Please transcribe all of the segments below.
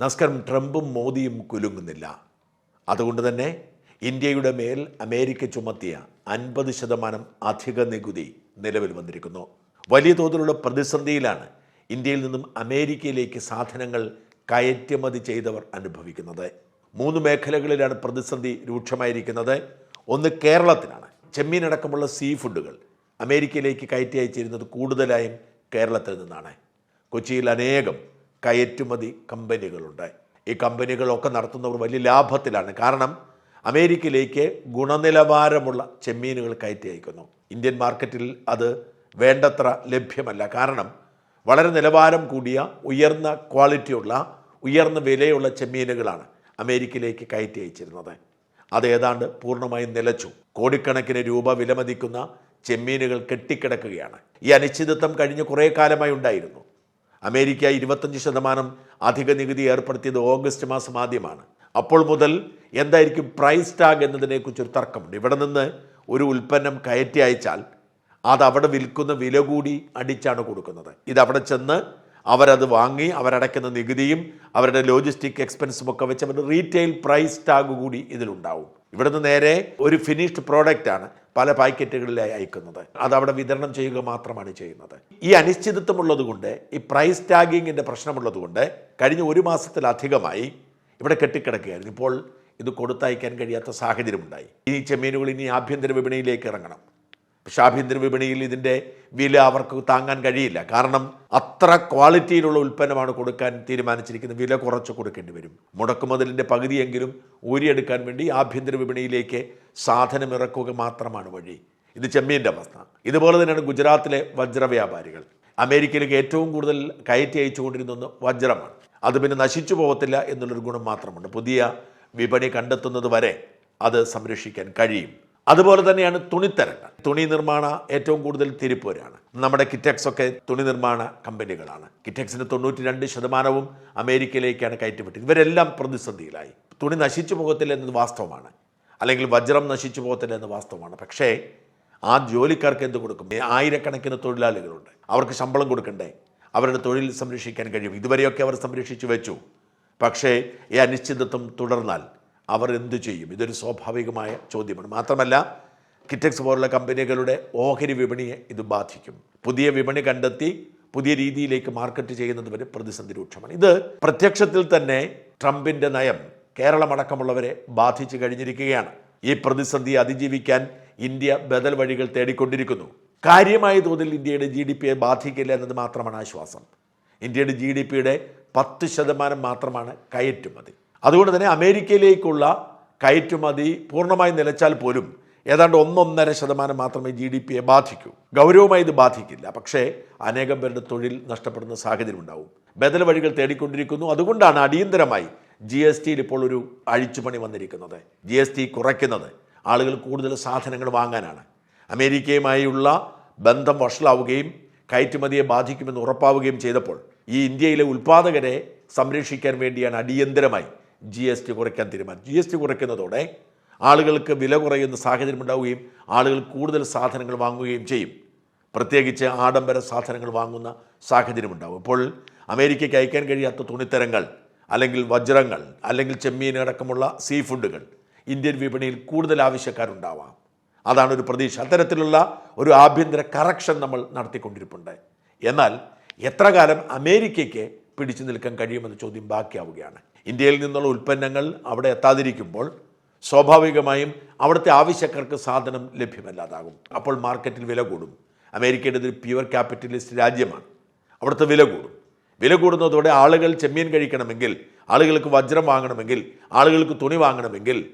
നമസ്കാരം ട്രംപും മോദിയും കുലുങ്ങുന്നില്ല. അതുകൊണ്ട് തന്നെ ഇന്ത്യയുടെ മേൽ അമേരിക്ക ചുമത്തിയ അൻപത് ശതമാനം അധിക നികുതി നിലവിൽ വന്നിരിക്കുന്നു. വലിയ തോതിലുള്ള പ്രതിസന്ധിയിലാണ് ഇന്ത്യയിൽ നിന്നും അമേരിക്കയിലേക്ക് സാധനങ്ങൾ കയറ്റുമതി ചെയ്തവർ അനുഭവിക്കുന്നത്. മൂന്ന് മേഖലകളിലാണ് പ്രതിസന്ധി രൂക്ഷമായിരിക്കുന്നത്. ഒന്ന് കേരളത്തിലാണ്. ചെമ്മീനടക്കമുള്ള സീ ഫുഡുകൾ അമേരിക്കയിലേക്ക് കയറ്റി അയച്ചിരുന്നത് കൂടുതലായും കേരളത്തിൽ നിന്നാണ്. കൊച്ചിയിൽ അനേകം കയറ്റുമതി കമ്പനികളുണ്ട് ഈ കമ്പനികളൊക്കെ നടത്തുന്നവർ വലിയ ലാഭത്തിലാണ്. കാരണം അമേരിക്കയിലേക്ക് ഗുണനിലവാരമുള്ള ചെമ്മീനുകൾ കയറ്റി അയക്കുന്നു. ഇന്ത്യൻ മാർക്കറ്റിൽ അത് വേണ്ടത്ര ലഭ്യമല്ല. കാരണം വളരെ നിലവാരം കൂടിയ ഉയർന്ന ക്വാളിറ്റിയുള്ള ഉയർന്ന വിലയുള്ള ചെമ്മീനുകളാണ് അമേരിക്കയിലേക്ക് കയറ്റി അയച്ചിരുന്നത്. അത് ഏതാണ്ട് പൂർണമായും നിലച്ചു. കോടിക്കണക്കിന് രൂപ വിലമതിക്കുന്ന ചെമ്മീനുകൾ കെട്ടിക്കിടക്കുകയാണ്. ഈ അനിശ്ചിതത്വം കഴിഞ്ഞ് കുറേ കാലമായി ഉണ്ടായിരുന്നു. അമേരിക്ക ഇരുപത്തഞ്ച് ശതമാനം അധിക നികുതി ഏർപ്പെടുത്തിയത് ഓഗസ്റ്റ് മാസം ആദ്യമാണ്. അപ്പോൾ മുതൽ എന്തായിരിക്കും പ്രൈസ് ടാഗ് എന്നതിനെക്കുറിച്ചൊരു തർക്കമുണ്ട്. ഇവിടെ നിന്ന് ഒരു ഉൽപ്പന്നം കയറ്റി അയച്ചാൽ അത് അവിടെ വിൽക്കുന്ന വില കൂടി അടിച്ചാണ് കൊടുക്കുന്നത്. ഇത് അവിടെ ചെന്ന് അവരത് വാങ്ങി അവരടയ്ക്കുന്ന നികുതിയും അവരുടെ ലോജിസ്റ്റിക് എക്സ്പെൻസും ഒക്കെ വെച്ച് അവരുടെ റീറ്റെയിൽ പ്രൈസ് ടാഗ് കൂടി ഇതിലുണ്ടാവും. ഇവിടുന്ന് നേരെ ഒരു ഫിനിഷ്ഡ് പ്രോഡക്റ്റ് ആണ്. പല പാക്കറ്റുകളിലായി അയക്കുന്നത്. അത് അവിടെ വിതരണം ചെയ്യുക മാത്രമാണ് ചെയ്യുന്നത്. ഈ അനിശ്ചിതത്വമുള്ളതുകൊണ്ട് ഈ പ്രൈസ് ടാഗിങ്ങിന്റെ പ്രശ്നമുള്ളതുകൊണ്ട് കഴിഞ്ഞ ഒരു മാസത്തിലധികമായി ഇവിടെ കെട്ടിക്കിടക്കുകയായിരുന്നു. ഇപ്പോൾ ഇത് കൊടുത്തയക്കാൻ കഴിയാത്ത സാഹചര്യമുണ്ടായി. ഈ ചെമ്മീനുകൾ ഇനി ആഭ്യന്തര വിപണിയിലേക്ക് ഇറങ്ങണം. പക്ഷെ ആഭ്യന്തര വിപണിയിൽ ഇതിന്റെ വില അവർക്ക് താങ്ങാൻ കഴിയില്ല. കാരണം അത്ര ക്വാളിറ്റിയിലുള്ള ഉൽപ്പന്നമാണ് കൊടുക്കാൻ തീരുമാനിച്ചിരിക്കുന്നത്. വില കുറച്ച് കൊടുക്കേണ്ടി വരും. മുടക്കുമുതലിന്റെ പകുതിയെങ്കിലും ഊരിയെടുക്കാൻ വേണ്ടി ആഭ്യന്തര വിപണിയിലേക്ക് സാധനം ഇറക്കുക മാത്രമാണ് വഴി. ഇത് ചെമ്മീന്റെ അവസ്ഥ. ഇതുപോലെ തന്നെയാണ് ഗുജറാത്തിലെ വജ്ര വ്യാപാരികൾ അമേരിക്കയിലേക്ക് ഏറ്റവും കൂടുതൽ കയറ്റി അയച്ചുകൊണ്ടിരുന്ന ഒന്ന് വജ്രമാണ്. അത് പിന്നെ നശിച്ചു പോകത്തില്ല എന്നുള്ളൊരു ഗുണം മാത്രമുണ്ട്. പുതിയ വിപണി കണ്ടെത്തുന്നത് വരെ അത് സംരക്ഷിക്കാൻ കഴിയും. അതുപോലെ തന്നെയാണ് തുണിത്തരങ്ങൾ. തുണി നിർമ്മാണ ഏറ്റവും കൂടുതൽ തിരുപ്പൂരാണ് നമ്മുടെ കിറ്റക്സ് ഒക്കെ തുണി നിർമ്മാണ കമ്പനികളാണ്. കിറ്റക്സിന് തൊണ്ണൂറ്റി രണ്ട് ശതമാനവും അമേരിക്കയിലേക്കാണ് കയറ്റിവിട്ടത്. ഇവരെല്ലാം പ്രതിസന്ധിയിലായി. തുണി നശിച്ചു പോകത്തില്ല എന്നത് വാസ്തവമാണ്. അല്ലെങ്കിൽ വജ്രം നശിച്ചു പോകത്തില്ല എന്ന് വാസ്തവമാണ്. പക്ഷേ ആ ജോലിക്കാർക്ക് എന്ത് കൊടുക്കും? ആയിരക്കണക്കിന് തൊഴിലാളികളുണ്ട്. അവർക്ക് ശമ്പളം കൊടുക്കണ്ടേ? അവരുടെ തൊഴിൽ സംരക്ഷിക്കാൻ കഴിയും. ഇതുവരെയൊക്കെ അവർ സംരക്ഷിച്ചു വെച്ചു. പക്ഷേ ഈ അനിശ്ചിതത്വം തുടർന്നാൽ അവർ എന്തു ചെയ്യും? ഇതൊരു സ്വാഭാവികമായ ചോദ്യമാണ്. മാത്രമല്ല കിറ്റക്സ് പോലുള്ള കമ്പനികളുടെ ഓഹരി വിപണിയെ ഇത് ബാധിക്കും. പുതിയ വിപണി കണ്ടെത്തി പുതിയ രീതിയിലേക്ക് മാർക്കറ്റ് ചെയ്യുന്നത് വരെ പ്രതിസന്ധി രൂക്ഷമാണ്. ഇത് പ്രത്യക്ഷത്തിൽ തന്നെ ട്രംപിന്റെ നയം കേരളമടക്കമുള്ളവരെ ബാധിച്ചു കഴിഞ്ഞിരിക്കുകയാണ്. ഈ പ്രതിസന്ധി അതിജീവിക്കാൻ ഇന്ത്യ ബദൽ വഴികൾ തേടിക്കൊണ്ടിരിക്കുന്നു. കാര്യമായ തോതിൽ ഇന്ത്യയുടെ ജി ഡി പിയെ ബാധിക്കില്ല എന്നത് മാത്രമാണ് ആശ്വാസം. ഇന്ത്യയുടെ ജി ഡി പിയുടെ പത്ത് ശതമാനം മാത്രമാണ് കയറ്റുമതി. അതുകൊണ്ട് തന്നെ അമേരിക്കയിലേക്കുള്ള കയറ്റുമതി പൂർണമായി നിലച്ചാൽ പോലും ഏതാണ്ട് ഒന്നൊന്നര ശതമാനം മാത്രമേ ജി ഡി പിയെ ബാധിക്കൂ. ഗൗരവമായി ഇത് ബാധിക്കില്ല. പക്ഷേ അനേകം പേരുടെ തൊഴിൽ നഷ്ടപ്പെടുന്ന സാഹചര്യം ഉണ്ടാവും ബദൽ വഴികൾ തേടിക്കൊണ്ടിരിക്കുന്നു. അതുകൊണ്ടാണ് അടിയന്തരമായി ജി എസ് ടിയിൽ ഇപ്പോൾ ഒരു അഴിച്ചുപണി വന്നിരിക്കുന്നത്. ജി എസ് ടി കുറയ്ക്കുന്നത്. ആളുകൾ കൂടുതൽ സാധനങ്ങൾ വാങ്ങാനാണ്. അമേരിക്കയുമായുള്ള ബന്ധം വഷളാവുകയും കയറ്റുമതിയെ ബാധിക്കുമെന്ന് ഉറപ്പാവുകയും ചെയ്തപ്പോൾ ഈ ഇന്ത്യയിലെ ഉൽപ്പാദകരെ സംരക്ഷിക്കാൻ വേണ്ടിയാണ് അടിയന്തരമായി ജി എസ് ടി കുറയ്ക്കാൻ തീരുമാനിച്ചു. ജി എസ് ടി കുറയ്ക്കുന്നതോടെ ആളുകൾക്ക് വില കുറയുന്ന സാഹചര്യം ഉണ്ടാവുകയും ആളുകൾ കൂടുതൽ സാധനങ്ങൾ വാങ്ങുകയും ചെയ്യും. പ്രത്യേകിച്ച് ആഡംബര സാധനങ്ങൾ വാങ്ങുന്ന സാഹചര്യം ഉണ്ടാവും. ഇപ്പോൾ അമേരിക്കയ്ക്ക് അയക്കാൻ കഴിയാത്ത തുണിത്തരങ്ങൾ അല്ലെങ്കിൽ വജ്രങ്ങൾ അല്ലെങ്കിൽ ചെമ്മീൻ അടക്കമുള്ള സീ ഫുഡുകൾ ഇന്ത്യൻ വിപണിയിൽ കൂടുതൽ ആവശ്യക്കാരുണ്ടാവാം. അതാണ് ഒരു പ്രതീക്ഷ. അത്തരത്തിലുള്ള ഒരു ആഭ്യന്തര കറക്ഷൻ നമ്മൾ നടത്തിക്കൊണ്ടിരിപ്പുണ്ട്. എന്നാൽ എത്ര കാലം അമേരിക്കയ്ക്ക് പിടിച്ചു നിൽക്കാൻ കഴിയുമെന്ന ചോദ്യം ബാക്കിയാവുകയാണ്. ഇന്ത്യയിൽ നിന്നുള്ള ഉൽപ്പന്നങ്ങൾ അവിടെ എത്താതിരിക്കുമ്പോൾ സ്വാഭാവികമായും അവിടുത്തെ ആവശ്യക്കാർക്ക് സാധനം ലഭ്യമല്ലാതാകും. അപ്പോൾ മാർക്കറ്റിൽ വില കൂടും. അമേരിക്കയുടെ ഒരു പ്യുവർ ക്യാപിറ്റലിസ്റ്റ് രാജ്യമാണ്. അവിടുത്തെ വില കൂടും. വില കൂടുന്നതോടെ ആളുകൾ ചെമ്മീൻ കഴിക്കണമെങ്കിൽ ആളുകൾക്ക് വജ്രം വാങ്ങണമെങ്കിൽ ആളുകൾക്ക് തുണി വാങ്ങണമെങ്കിൽ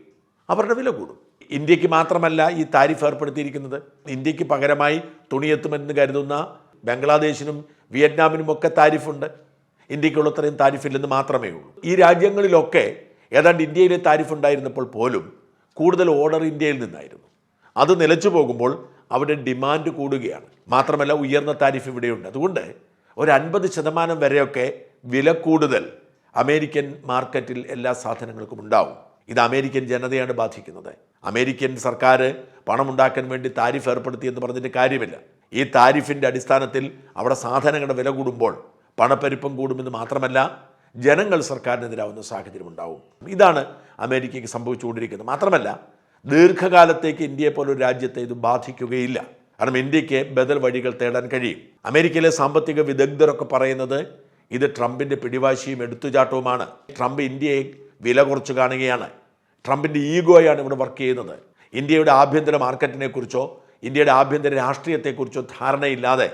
അവരുടെ വില കൂടും. ഇന്ത്യയ്ക്ക് മാത്രമല്ല ഈ താരിഫ് ഏർപ്പെടുത്തിയിരിക്കുന്നത്. ഇന്ത്യയ്ക്ക് പകരമായി തുണിയെത്തുമെന്ന് കരുതുന്ന ബംഗ്ലാദേശിനും വിയറ്റ്നാമിനും ഒക്കെ താരിഫുണ്ട് ഇന്ത്യക്കുള്ളത്രയും താരിഫില്ലെന്ന് മാത്രമേ ഉള്ളൂ. ഈ രാജ്യങ്ങളിലൊക്കെ ഏതാണ്ട് ഇന്ത്യയിലെ താരിഫ് ഉണ്ടായിരുന്നപ്പോൾ പോലും കൂടുതൽ ഓർഡർ ഇന്ത്യയിൽ നിന്നായിരുന്നു. അത് നിലച്ചു പോകുമ്പോൾ അവിടെ ഡിമാൻഡ് കൂടുകയാണ്. മാത്രമല്ല ഉയർന്ന താരിഫ് ഇവിടെയുണ്ട്. അതുകൊണ്ട് ഒരു അൻപത് ശതമാനം വരെയൊക്കെ വില കൂടുതൽ അമേരിക്കൻ മാർക്കറ്റിൽ എല്ലാ സാധനങ്ങൾക്കും ഉണ്ടാവും. ഇത് അമേരിക്കൻ ജനതയാണ് ബാധിക്കുന്നത്. അമേരിക്കൻ സർക്കാർ പണമുണ്ടാക്കാൻ വേണ്ടി താരിഫ് ഏർപ്പെടുത്തി എന്ന് പറഞ്ഞിട്ട് കാര്യമില്ല. ഈ താരിഫിന്റെ അടിസ്ഥാനത്തിൽ അവിടെ സാധനങ്ങളുടെ വില കൂടുമ്പോൾ പണപ്പെരുപ്പം കൂടുമെന്ന് മാത്രമല്ല ജനങ്ങൾ സർക്കാരിനെതിരാവുന്ന സാഹചര്യം ഉണ്ടാവും. ഇതാണ് അമേരിക്കയ്ക്ക് സംഭവിച്ചുകൊണ്ടിരിക്കുന്നത്. മാത്രമല്ല ദീർഘകാലത്തേക്ക് ഇന്ത്യയെ പോലൊരു രാജ്യത്തെ ഇത് ബാധിക്കുകയില്ല. കാരണം ഇന്ത്യയ്ക്ക് ബദൽ വഴികൾ തേടാൻ കഴിയും. അമേരിക്കയിലെ സാമ്പത്തിക വിദഗ്ധരൊക്കെ പറയുന്നത് ഇത് ട്രംപിന്റെ പിടിവാശിയും എടുത്തുചാട്ടവുമാണ്. ട്രംപ് ഇന്ത്യയെ വില കുറച്ച് കാണുകയാണ്. ട്രംപിന്റെ ഈഗോയാണ് ഇവിടെ വർക്ക് ചെയ്യുന്നത്. ഇന്ത്യയുടെ ആഭ്യന്തര മാർക്കറ്റിനെക്കുറിച്ചോ ഇന്ത്യയുടെ ആഭ്യന്തര രാഷ്ട്രീയത്തെക്കുറിച്ചോ ധാരണയില്ലാതെ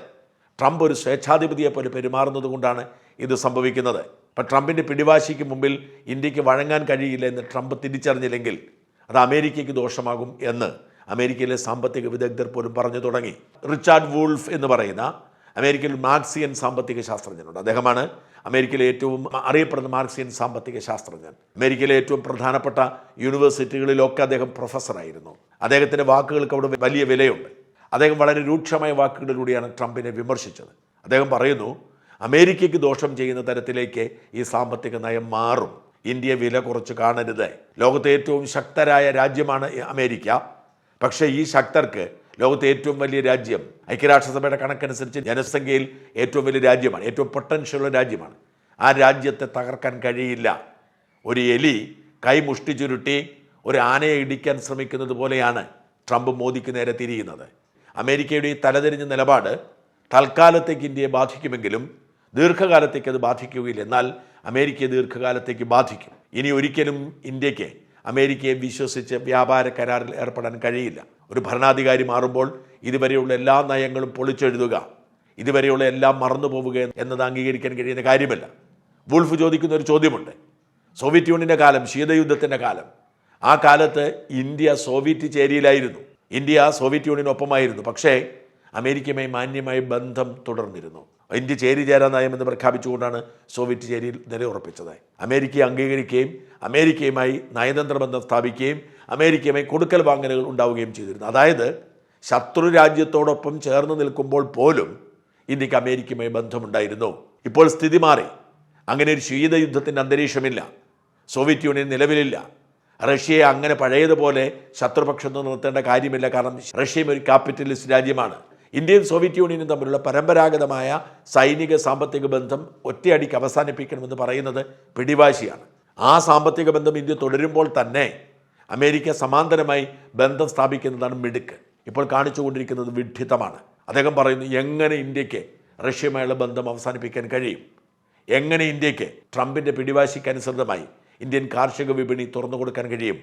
ട്രംപ് ഒരു സ്വേച്ഛാധിപതിയെ പോലെ പെരുമാറുന്നത് കൊണ്ടാണ് ഇത് സംഭവിക്കുന്നത്. അപ്പം ട്രംപിന്റെ പിടിവാശിക്ക് മുമ്പിൽ ഇന്ത്യയ്ക്ക് വഴങ്ങാൻ കഴിയില്ല എന്ന് ട്രംപ് തിരിച്ചറിഞ്ഞില്ലെങ്കിൽ അത് അമേരിക്കയ്ക്ക് ദോഷമാകും എന്ന് അമേരിക്കയിലെ സാമ്പത്തിക വിദഗ്ധർ പോലും പറഞ്ഞു തുടങ്ങി. റിച്ചാർഡ് വൂൾഫ് എന്ന് പറയുന്ന അമേരിക്കയിൽ മാർക്സിയൻ സാമ്പത്തിക ശാസ്ത്രജ്ഞനുണ്ട്. അദ്ദേഹമാണ് അമേരിക്കയിലെ ഏറ്റവും അറിയപ്പെടുന്ന മാർക്സിയൻ സാമ്പത്തിക ശാസ്ത്രജ്ഞൻ. അമേരിക്കയിലെ ഏറ്റവും പ്രധാനപ്പെട്ട യൂണിവേഴ്സിറ്റികളിലൊക്കെ അദ്ദേഹം പ്രൊഫസറായിരുന്നു. അദ്ദേഹത്തിന്റെ വാക്കുകൾക്ക് അവിടെ വലിയ വിലയുണ്ട്. അദ്ദേഹം വളരെ രൂക്ഷമായ വാക്കുകളിലൂടെയാണ് ട്രംപിനെ വിമർശിച്ചത്. അദ്ദേഹം പറയുന്നു അമേരിക്കയ്ക്ക് ദോഷം ചെയ്യുന്ന തരത്തിലേക്ക് ഈ സാമ്പത്തിക നയം മാറും. ഇന്ത്യ വില കുറച്ച് കാണരുത്. ലോകത്തെ ഏറ്റവും ശക്തരായ രാജ്യമാണ് അമേരിക്ക. പക്ഷേ ഈ ശക്തർക്ക് ലോകത്തെ ഏറ്റവും വലിയ രാജ്യം ഐക്യരാഷ്ട്രസഭയുടെ കണക്കനുസരിച്ച് ജനസംഖ്യയിൽ ഏറ്റവും വലിയ രാജ്യമാണ് ഏറ്റവും പൊട്ടൻഷ്യലുള്ള രാജ്യമാണ്. ആ രാജ്യത്തെ തകർക്കാൻ കഴിയില്ല. ഒരു എലി കൈ മുഷ്ടി ചുരുട്ടി ഒരു ആനയെ ഇടിക്കാൻ ശ്രമിക്കുന്നത് പോലെയാണ് ട്രംപ് മോദിക്ക് നേരെ തിരിയുന്നത്. അമേരിക്കയുടെ ഈ തലതിരിഞ്ഞ നിലപാട് തൽക്കാലത്തേക്ക് ഇന്ത്യയെ ബാധിക്കുമെങ്കിലും ദീർഘകാലത്തേക്ക് അത് ബാധിക്കുകയില്ല. എന്നാൽ അമേരിക്കയെ ദീർഘകാലത്തേക്ക് ബാധിക്കും. ഇനി ഒരിക്കലും ഇന്ത്യയ്ക്ക് അമേരിക്കയെ വിശ്വസിച്ച് വ്യാപാര കരാറിൽ ഏർപ്പെടാൻ കഴിയില്ല. ഒരു ഭരണാധികാരി മാറുമ്പോൾ ഇതുവരെയുള്ള എല്ലാ നയങ്ങളും പൊളിച്ചെഴുതുക ഇതുവരെയുള്ള എല്ലാം മറന്നു പോവുക എന്നത് അംഗീകരിക്കാൻ കഴിയുന്ന കാര്യമല്ല. വുൾഫ് ചോദിക്കുന്ന ഒരു ചോദ്യമുണ്ട്. സോവിയറ്റ് യൂണിയന്റെ കാലം ശീതയുദ്ധത്തിന്റെ കാലം. ആ കാലത്ത് ഇന്ത്യ സോവിയറ്റ് ചേരിയിലായിരുന്നു. ഇന്ത്യ സോവിയറ്റ് യൂണിയനൊപ്പമായിരുന്നു. പക്ഷേ അമേരിക്കയുമായി മാന്യമായ ബന്ധം തുടർന്നിരുന്നു. ഇന്ത്യ ചേരി ചേരാ നയമെന്ന് പ്രഖ്യാപിച്ചുകൊണ്ടാണ് സോവിയറ്റ് ചേരിയിൽ നിലയുറപ്പിച്ചത്. അമേരിക്കയെ അംഗീകരിക്കുകയും അമേരിക്കയുമായി നയതന്ത്ര ബന്ധം സ്ഥാപിക്കുകയും അമേരിക്കയുമായി കൊടുക്കൽ വാങ്ങലുകൾ ഉണ്ടാവുകയും ചെയ്തിരുന്നു. അതായത് ശത്രു രാജ്യത്തോടൊപ്പം ചേർന്ന് നിൽക്കുമ്പോൾ പോലും ഇന്ത്യയ്ക്ക് അമേരിക്കയുമായി ബന്ധമുണ്ടായിരുന്നു. ഇപ്പോൾ സ്ഥിതി മാറി. അങ്ങനെ ഒരു ശീതയുദ്ധത്തിന്റെ അന്തരീക്ഷമില്ല. സോവിയറ്റ് യൂണിയൻ നിലവിലില്ല. റഷ്യയെ അങ്ങനെ പഴയതുപോലെ ശത്രുപക്ഷത്ത് നിർത്തേണ്ട കാര്യമില്ല. കാരണം റഷ്യയും ഒരു ക്യാപിറ്റലിസ്റ്റ് രാജ്യമാണ്. ഇന്ത്യയും സോവിയറ്റ് യൂണിയനും തമ്മിലുള്ള പരമ്പരാഗതമായ സൈനിക സാമ്പത്തിക ബന്ധം ഒറ്റയടിക്ക് അവസാനിപ്പിക്കണമെന്ന് പറയുന്നത് പിടിവാശിയാണ്. ആ സാമ്പത്തിക ബന്ധം ഇന്ത്യ തുടരുമ്പോൾ തന്നെ അമേരിക്ക സമാന്തരമായി ബന്ധം സ്ഥാപിക്കുന്നതാണ് മിടുക്ക്. ഇപ്പോൾ കാണിച്ചുകൊണ്ടിരിക്കുന്നത് വിഡ്ഢിത്തമാണ്. അദ്ദേഹം പറയുന്നു എങ്ങനെ ഇന്ത്യയ്ക്ക് റഷ്യയുമായുള്ള ബന്ധം അവസാനിപ്പിക്കാൻ കഴിയും? എങ്ങനെ ഇന്ത്യയ്ക്ക് ട്രംപിന്റെ പിടിവാശിക്ക് അനുസൃതമായി ഇന്ത്യൻ കാർഷിക വിപണി തുറന്നു കൊടുക്കാൻ കഴിയും.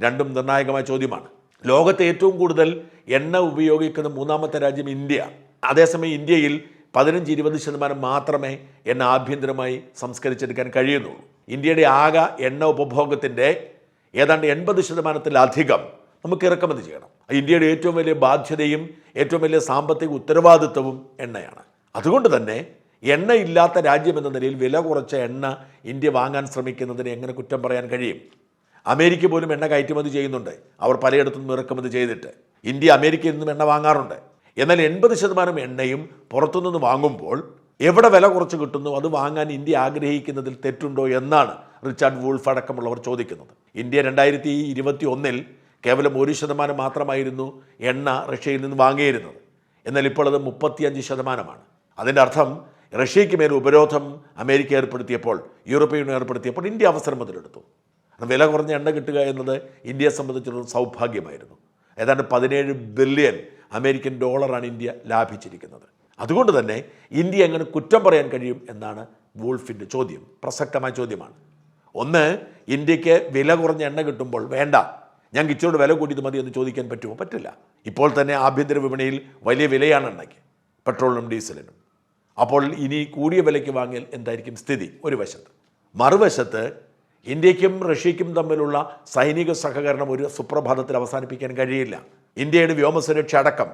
രണ്ടും നിർണായകമായ ചോദ്യമാണ്. ലോകത്തെ ഏറ്റവും കൂടുതൽ എണ്ണ ഉപയോഗിക്കുന്ന മൂന്നാമത്തെ രാജ്യം ഇന്ത്യ. അതേസമയം ഇന്ത്യയിൽ പതിനഞ്ച് ഇരുപത് ശതമാനം മാത്രമേ എണ്ണ ആഭ്യന്തരമായി സംസ്കരിച്ചെടുക്കാൻ കഴിയുന്നുള്ളൂ. ഇന്ത്യയുടെ ആകെ എണ്ണ ഉപഭോഗത്തിന്റെ ഏതാണ്ട് എൺപത് ശതമാനത്തിലധികം നമുക്ക് ഇറക്കുമതി ചെയ്യണം. ഇന്ത്യയുടെ ഏറ്റവും വലിയ ബാധ്യതയും ഏറ്റവും വലിയ സാമ്പത്തിക ഉത്തരവാദിത്വവും എണ്ണയാണ്. അതുകൊണ്ട് തന്നെ എണ്ണയില്ലാത്ത രാജ്യം എന്ന നിലയിൽ വില കുറച്ച എണ്ണ ഇന്ത്യ വാങ്ങാൻ ശ്രമിക്കുന്നതിന് എങ്ങനെ കുറ്റം പറയാൻ കഴിയും? അമേരിക്ക പോലും എണ്ണ കയറ്റുമതി ചെയ്യുന്നുണ്ട്. അവർ പലയിടത്തു നിന്നും ഇറക്കുമതി ചെയ്തിട്ട്. ഇന്ത്യ അമേരിക്കയിൽ നിന്നും എണ്ണ വാങ്ങാറുണ്ട്. എന്നാൽ എൺപത് ശതമാനം എണ്ണയും പുറത്തുനിന്ന് വാങ്ങുമ്പോൾ എവിടെ വില കുറച്ച് കിട്ടുന്നു? അത് വാങ്ങാൻ ഇന്ത്യ ആഗ്രഹിക്കുന്നതിൽ തെറ്റുണ്ടോ എന്നാണ് റിച്ചാർഡ് വൂൾഫ് അടക്കമുള്ളവർ ചോദിക്കുന്നത്. ഇന്ത്യ രണ്ടായിരത്തി ഇരുപത്തി ഒന്നിൽ കേവലം ഒരു ശതമാനം മാത്രമായിരുന്നു എണ്ണ റഷ്യയിൽ നിന്ന് വാങ്ങിയിരുന്നത്. എന്നാൽ ഇപ്പോൾ അത് മുപ്പത്തിയഞ്ച് ശതമാനമാണ്. അതിന്റെ അർത്ഥം റഷ്യയ്ക്ക് മേൽ ഉപരോധം അമേരിക്ക ഏർപ്പെടുത്തിയപ്പോൾ യൂറോപ്യൻ യൂണിയൻ ഏർപ്പെടുത്തിയപ്പോൾ ഇന്ത്യ അവസരം മുതലെടുത്തു. വില കുറഞ്ഞ എണ്ണ കിട്ടുക എന്നത് ഇന്ത്യയെ സംബന്ധിച്ചിടത്തോളം സൗഭാഗ്യമായിരുന്നു. ഏതാണ്ട് പതിനേഴ് ബില്യൺ അമേരിക്കൻ ഡോളറാണ് ഇന്ത്യ ലാഭിച്ചിരിക്കുന്നത്. അതുകൊണ്ട് തന്നെ ഇന്ത്യ എങ്ങനെ കുറ്റം പറയാൻ കഴിയും എന്നാണ് വൂൾഫിന്റെ ചോദ്യം പ്രസക്തമായ ചോദ്യമാണ്. ഒന്ന് ഇന്ത്യയ്ക്ക് വില കുറഞ്ഞ എണ്ണ കിട്ടുമ്പോൾ വേണ്ട ഞങ്ങൾക്ക് ഇച്ചിരി വില കൂട്ടിയത് മതി എന്ന് ചോദിക്കാൻ പറ്റുമോ? പറ്റില്ല. ഇപ്പോൾ തന്നെ ആഭ്യന്തര വിപണിയിൽ വലിയ വിലയാണ് എണ്ണയ്ക്ക് പെട്രോളിനും ഡീസലിനും. അപ്പോൾ ഇനി കൂടിയ വിലയ്ക്ക് വാങ്ങിയാൽ എന്തായിരിക്കും സ്ഥിതി? ഒരു വശത്ത്. മറുവശത്ത് ഇന്ത്യക്കും റഷ്യയ്ക്കും തമ്മിലുള്ള സൈനിക സഹകരണം ഒരു സുപ്രഭാതത്തിൽ അവസാനിപ്പിക്കാൻ കഴിയില്ല. ഇന്ത്യയുടെ വ്യോമസുരക്ഷ അടക്കം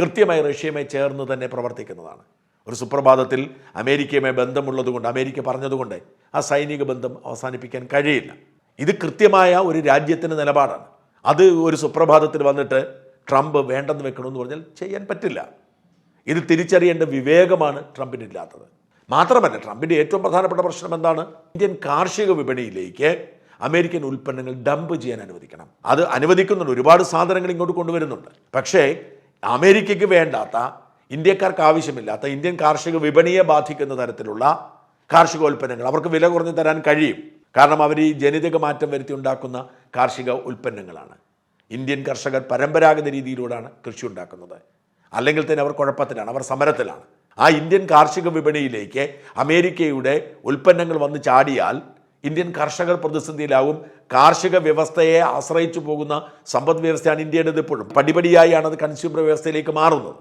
കൃത്യമായി റഷ്യയുമായി ചേർന്ന് തന്നെ പ്രവർത്തിക്കുന്നതാണ്. ഒരു സുപ്രഭാതത്തിൽ അമേരിക്കയുമായി ബന്ധമുള്ളതുകൊണ്ട് അമേരിക്ക പറഞ്ഞതുകൊണ്ട് ആ സൈനിക ബന്ധം അവസാനിപ്പിക്കാൻ കഴിയില്ല. ഇത് കൃത്യമായ ഒരു രാജ്യത്തിന്റെ നിലപാടാണ്. അത് ഒരു സുപ്രഭാതത്തിൽ വന്നിട്ട് ട്രംപ് വേണ്ടെന്ന് വെക്കണമെന്ന് പറഞ്ഞാൽ ചെയ്യാൻ പറ്റില്ല. ഇത് തിരിച്ചറിയേണ്ട വിവേകമാണ് ട്രംപിന് ഇല്ലാത്തത് മാത്രമല്ല ട്രംപിന്റെ ഏറ്റവും പ്രധാനപ്പെട്ട പ്രശ്നം എന്താണ്? ഇന്ത്യൻ കാർഷിക വിപണിയിലേക്ക് അമേരിക്കൻ ഉൽപ്പന്നങ്ങൾ ഡംപ് ചെയ്യാൻ അനുവദിക്കണം. അത് അനുവദിക്കുന്നുണ്ട് ഒരുപാട് സാധനങ്ങൾ ഇങ്ങോട്ട് കൊണ്ടുവരുന്നുണ്ട്. പക്ഷേ അമേരിക്കയ്ക്ക് വേണ്ടാത്ത ഇന്ത്യക്കാർക്ക് ആവശ്യമില്ലാത്ത ഇന്ത്യൻ കാർഷിക വിപണിയെ ബാധിക്കുന്ന തരത്തിലുള്ള കാർഷികോൽപ്പന്നങ്ങൾ അവർക്ക് വില കുറഞ്ഞു തരാൻ കഴിയും. കാരണം അവർ ഈ ജനിതക മാറ്റം വരുത്തി ഉണ്ടാക്കുന്ന കാർഷിക ഉൽപ്പന്നങ്ങളാണ്. ഇന്ത്യൻ കർഷകർ പരമ്പരാഗത രീതിയിലൂടെയാണ് കൃഷി ഉണ്ടാക്കുന്നത്. അല്ലെങ്കിൽ തന്നെ അവർ കുഴപ്പത്തിലാണ് അവർ സമരത്തിലാണ്. ആ ഇന്ത്യൻ കാർഷിക വിപണിയിലേക്ക് അമേരിക്കയുടെ ഉൽപ്പന്നങ്ങൾ വന്ന് ചാടിയാൽ ഇന്ത്യൻ കർഷകർ പ്രതിസന്ധിയിലാവും കാർഷിക വ്യവസ്ഥയെ ആശ്രയിച്ചു പോകുന്ന സമ്പദ് വ്യവസ്ഥയാണ് ഇന്ത്യയുടേത് ഇപ്പോഴും. പടിപടിയായാണ് അത് കൺസ്യൂമർ വ്യവസ്ഥയിലേക്ക് മാറുന്നത്.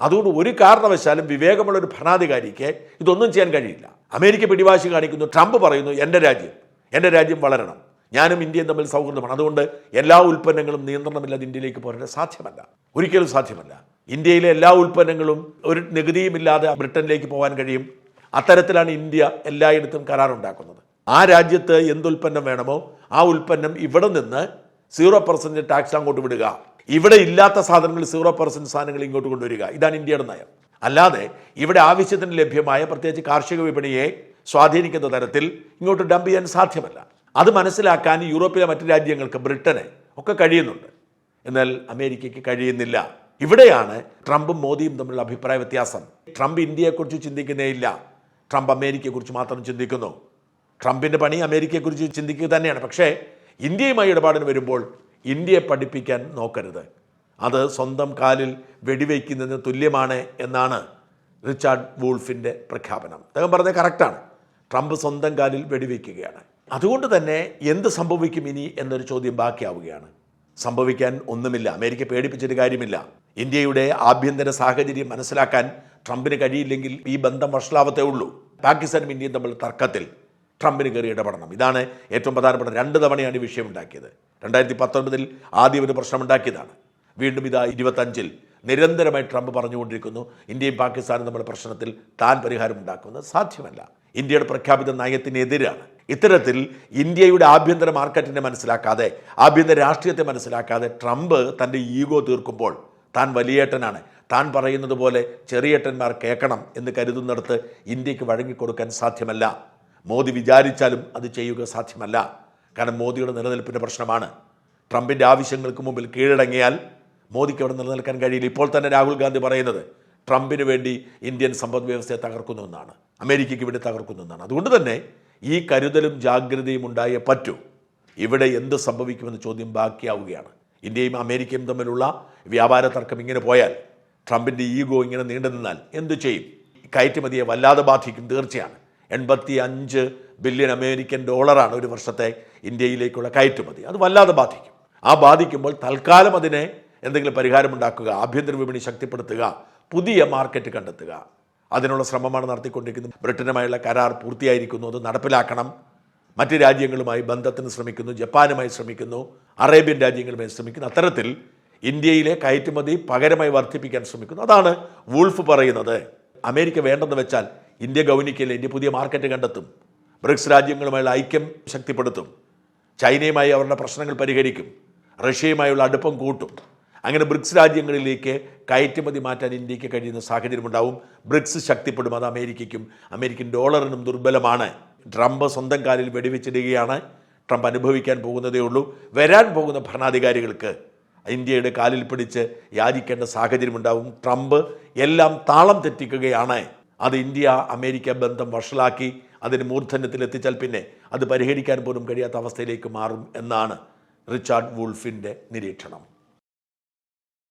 അതുകൊണ്ട് ഒരു കാരണവശാലും വിവേകമുള്ള ഒരു ഭരണാധികാരിക്ക് ഇതൊന്നും ചെയ്യാൻ കഴിയില്ല. അമേരിക്ക പിടിവാശി കാണിക്കുന്നു. ട്രംപ് പറയുന്നു എന്റെ രാജ്യം എന്റെ രാജ്യം വളരണം. ഞാനും ഇന്ത്യയും തമ്മിൽ സൗഹൃദമാണ്. അതുകൊണ്ട് എല്ലാ ഉൽപ്പന്നങ്ങളും നിയന്ത്രണമില്ലാതെ ഇന്ത്യയിലേക്ക് പോരേണ്ടത് സാധ്യമല്ല. ഒരിക്കലും സാധ്യമല്ല. ഇന്ത്യയിലെ എല്ലാ ഉൽപ്പന്നങ്ങളും ഒരു നികുതിയുമില്ലാതെ ബ്രിട്ടനിലേക്ക് പോകാൻ കഴിയും. അത്തരത്തിലാണ് ഇന്ത്യ എല്ലായിടത്തും കരാറുണ്ടാക്കുന്നത്. ആ രാജ്യത്ത് എന്തുൽപ്പന്നം വേണമോ ആ ഉൽപ്പന്നം ഇവിടെ നിന്ന് സീറോ പെർസെന്റ് ടാക്സ് അങ്ങോട്ട് വിടുക. ഇവിടെ ഇല്ലാത്ത സാധനങ്ങൾ സീറോ പെർസെന്റ് സാധനങ്ങൾ ഇങ്ങോട്ട് കൊണ്ടുവരിക. ഇതാണ് ഇന്ത്യയുടെ നയം. അല്ലാതെ ഇവിടെ ആവശ്യത്തിന് ലഭ്യമായ പ്രത്യേകിച്ച് കാർഷിക വിപണിയെ സ്വാധീനിക്കുന്ന തരത്തിൽ ഇങ്ങോട്ട് ഡംപ് ചെയ്യാൻ സാധ്യമല്ല. അത് മനസ്സിലാക്കാൻ യൂറോപ്പിലെ മറ്റു രാജ്യങ്ങൾക്ക് ബ്രിട്ടന് ഒക്കെ കഴിയുന്നുണ്ട്. എന്നാൽ അമേരിക്കയ്ക്ക് കഴിയുന്നില്ല. ഇവിടെയാണ് ട്രംപും മോദിയും തമ്മിലുള്ള അഭിപ്രായ വ്യത്യാസം. ട്രംപ് ഇന്ത്യയെക്കുറിച്ച് ചിന്തിക്കുന്നേ ഇല്ല ട്രംപ് അമേരിക്കയെക്കുറിച്ച് മാത്രം ചിന്തിക്കുന്നു. ട്രംപിന്റെ പണി അമേരിക്കയെക്കുറിച്ച് ചിന്തിക്കുക തന്നെയാണ്. പക്ഷേ ഇന്ത്യയുമായി ഇടപാടിന് വരുമ്പോൾ ഇന്ത്യയെ പഠിപ്പിക്കാൻ നോക്കരുത്. അത് സ്വന്തം കാലിൽ വെടിവെക്കുന്നതിന് തുല്യമാണ് എന്നാണ് റിച്ചാർഡ് വൂൾഫിന്റെ പ്രഖ്യാപനം. അദ്ദേഹം പറഞ്ഞത് കറക്റ്റാണ്. ട്രംപ് സ്വന്തം കാലിൽ വെടിവെക്കുകയാണ് അതുകൊണ്ട് തന്നെ എന്ത് സംഭവിക്കും ഇനി എന്നൊരു ചോദ്യം ബാക്കിയാവുകയാണ്. സംഭവിക്കാൻ ഒന്നുമില്ല. അമേരിക്ക പേടിപ്പിച്ചിട്ട് കാര്യമില്ല. ഇന്ത്യയുടെ ആഭ്യന്തര സാഹചര്യം മനസ്സിലാക്കാൻ ട്രംപിന് കഴിയില്ലെങ്കിൽ ഈ ബന്ധം വഷളാവത്തേ ഉള്ളൂ. പാകിസ്ഥാനും ഇന്ത്യയും തമ്മിൽ തർക്കത്തിൽ ട്രംപിന് കയറി ഇടപെടണം. ഇതാണ് ഏറ്റവും പ്രധാനപ്പെട്ട രണ്ട് തവണയാണ് ഈ വിഷയം ഉണ്ടാക്കിയത്. രണ്ടായിരത്തി പത്തൊൻപതിൽ ആദ്യം ഒരു പ്രശ്നമുണ്ടാക്കിയതാണ് വീണ്ടും ഇതാ ഇരുപത്തഞ്ചിൽ നിരന്തരമായി ട്രംപ് പറഞ്ഞുകൊണ്ടിരിക്കുന്നു ഇന്ത്യയും പാകിസ്ഥാനും തമ്മിലുള്ള പ്രശ്നത്തിൽ താൻ പരിഹാരം ഉണ്ടാക്കുന്നത് സാധ്യമല്ല. ഇന്ത്യയുടെ പ്രഖ്യാപിത നയത്തിനെതിരാണ് ഇത്തരത്തിൽ ഇന്ത്യയുടെ ആഭ്യന്തര മാർക്കറ്റിനെ മനസ്സിലാക്കാതെ ആഭ്യന്തര രാഷ്ട്രീയത്തെ മനസ്സിലാക്കാതെ ട്രംപ് തന്റെ ഈഗോ തീർക്കുമ്പോൾ താൻ വലിയേട്ടനാണ്. താൻ പറയുന്നത് പോലെ ചെറിയേട്ടന്മാർ കേൾക്കണം എന്ന് കരുതുന്നിടത്ത് ഇന്ത്യയ്ക്ക് വഴങ്ങിക്കൊടുക്കാൻ സാധ്യമല്ല. മോദി വിചാരിച്ചാലും അത് ചെയ്യുക സാധ്യമല്ല. കാരണം മോദിയുടെ നിലനിൽപ്പിന്റെ പ്രശ്നമാണ്. ട്രംപിന്റെ ആവശ്യങ്ങൾക്ക് മുമ്പിൽ കീഴടങ്ങിയാൽ മോദിക്ക് അവിടെ നിലനിൽക്കാൻ കഴിയില്ല. ഇപ്പോൾ തന്നെ രാഹുൽ ഗാന്ധി പറയുന്നത് ട്രംപിന് വേണ്ടി ഇന്ത്യൻ സമ്പദ് വ്യവസ്ഥയെ തകർക്കുന്നു എന്നാണ്. അമേരിക്കയ്ക്ക് വേണ്ടി തകർക്കുന്നു എന്നാണ്. അതുകൊണ്ട് തന്നെ ഈ കരുതലും ജാഗ്രതയും ഉണ്ടായേ പറ്റൂ. ഇവിടെ എന്ത് സംഭവിക്കുമെന്ന ചോദ്യം ബാക്കിയാവുകയാണ്. ഇന്ത്യയും അമേരിക്കയും തമ്മിലുള്ള വ്യാപാര തർക്കം ഇങ്ങനെ പോയാൽ ട്രംപിന്റെ ഈഗോ ഇങ്ങനെ നീണ്ടു നിന്നാൽ എന്തു ചെയ്യും? കയറ്റുമതിയെ വല്ലാതെ ബാധിക്കും തീർച്ചയാണ്. എൺപത്തി അഞ്ച് ബില്യൺ അമേരിക്കൻ ഡോളറാണ് ഒരു വർഷത്തെ ഇന്ത്യയിലേക്കുള്ള കയറ്റുമതി. അത് വല്ലാതെ ബാധിക്കും. ആ ബാധിക്കുമ്പോൾ തൽക്കാലം അതിനെ എന്തെങ്കിലും പരിഹാരമുണ്ടാക്കുക ആഭ്യന്തര വിപണി ശക്തിപ്പെടുത്തുക പുതിയ മാർക്കറ്റ് കണ്ടെത്തുക. അതിനുള്ള ശ്രമമാണ് നടത്തിക്കൊണ്ടിരിക്കുന്നത്. ബ്രിട്ടനുമായുള്ള കരാർ പൂർത്തിയായിരിക്കുന്നു. അത് നടപ്പിലാക്കണം. മറ്റ് രാജ്യങ്ങളുമായി ബന്ധത്തിന് ശ്രമിക്കുന്നു ജപ്പാനുമായി ശ്രമിക്കുന്നു അറേബ്യൻ രാജ്യങ്ങളുമായി ശ്രമിക്കുന്നു. അത്തരത്തിൽ ഇന്ത്യയിലെ കയറ്റുമതി പകരമായി വർദ്ധിപ്പിക്കാൻ ശ്രമിക്കുന്നു. അതാണ് വൂൾഫ് പറയുന്നത്. അമേരിക്ക വേണ്ടെന്ന് വെച്ചാൽ ഇന്ത്യ ഗൗനിക്കില്ല ഇന്ത്യ പുതിയ മാർക്കറ്റ് കണ്ടെത്തും. ബ്രിക്സ് രാജ്യങ്ങളുമായുള്ള ഐക്യം ശക്തിപ്പെടുത്തും. ചൈനയുമായി അവരുടെ പ്രശ്നങ്ങൾ പരിഹരിക്കും. റഷ്യയുമായുള്ള അടുപ്പം കൂട്ടും. അങ്ങനെ ബ്രിക്സ് രാജ്യങ്ങളിലേക്ക് കയറ്റുമതി മാറ്റാൻ ഇന്ത്യയ്ക്ക് കഴിയുന്ന സാഹചര്യമുണ്ടാവും. ബ്രിക്സ് ശക്തിപ്പെടും അത് അമേരിക്കയ്ക്കും അമേരിക്കൻ ഡോളറിനും ദുർബലമാണ്. ട്രംപ് സ്വന്തം കാലിൽ വെടിവെച്ചിടുകയാണ്. ട്രംപ് അനുഭവിക്കാൻ പോകുന്നതേ ഉള്ളൂ. വരാൻ പോകുന്ന ഭരണാധികാരികൾക്ക് ഇന്ത്യയുടെ കാലിൽ പിടിച്ച് യാചിക്കേണ്ട സാഹചര്യമുണ്ടാവും. ട്രംപ് എല്ലാം താളം തെറ്റിക്കുകയാണ്. അത് ഇന്ത്യ അമേരിക്ക ബന്ധം വഷളാക്കി അതിന് മൂർധന്യത്തിലെത്തിച്ചാൽ പിന്നെ അത് പരിഹരിക്കാൻ പോലും കഴിയാത്ത അവസ്ഥയിലേക്ക് മാറും എന്നാണ് റിച്ചാർഡ് വൂൾഫിന്റെ നിരീക്ഷണം.